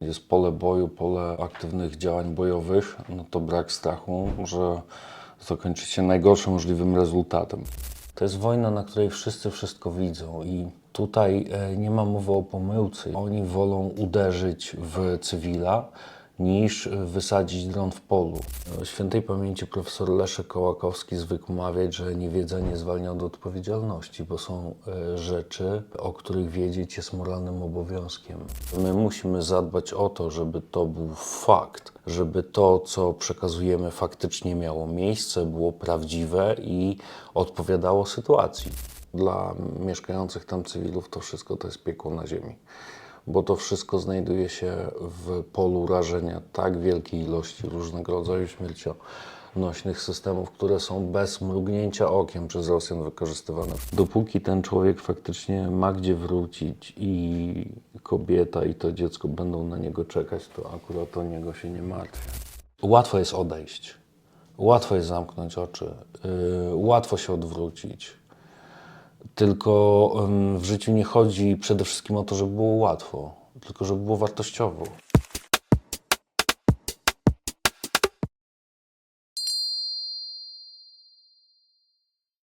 Jest pole boju, pole aktywnych działań bojowych, no to brak strachu może zakończyć się najgorszym możliwym rezultatem. To jest wojna, na której wszyscy wszystko widzą i tutaj e, nie ma mowy o pomyłce. Oni wolą uderzyć w cywila niż wysadzić dron w polu. Świętej pamięci profesor Leszek Kołakowski zwykł mawiać, że niewiedza nie zwalnia od odpowiedzialności, bo są e, rzeczy, o których wiedzieć jest moralnym obowiązkiem. My musimy zadbać o to, żeby to był fakt, żeby to, co przekazujemy, faktycznie miało miejsce, było prawdziwe i odpowiadało sytuacji. Dla mieszkających tam cywilów to wszystko to jest piekło na ziemi bo to wszystko znajduje się w polu rażenia tak wielkiej ilości różnego rodzaju śmiercionośnych systemów, które są bez mrugnięcia okiem przez Rosjan wykorzystywane. Dopóki ten człowiek faktycznie ma gdzie wrócić i kobieta i to dziecko będą na niego czekać, to akurat o niego się nie martwię. Łatwo jest odejść, łatwo jest zamknąć oczy, yy, łatwo się odwrócić. Tylko w życiu nie chodzi przede wszystkim o to, żeby było łatwo, tylko żeby było wartościowo.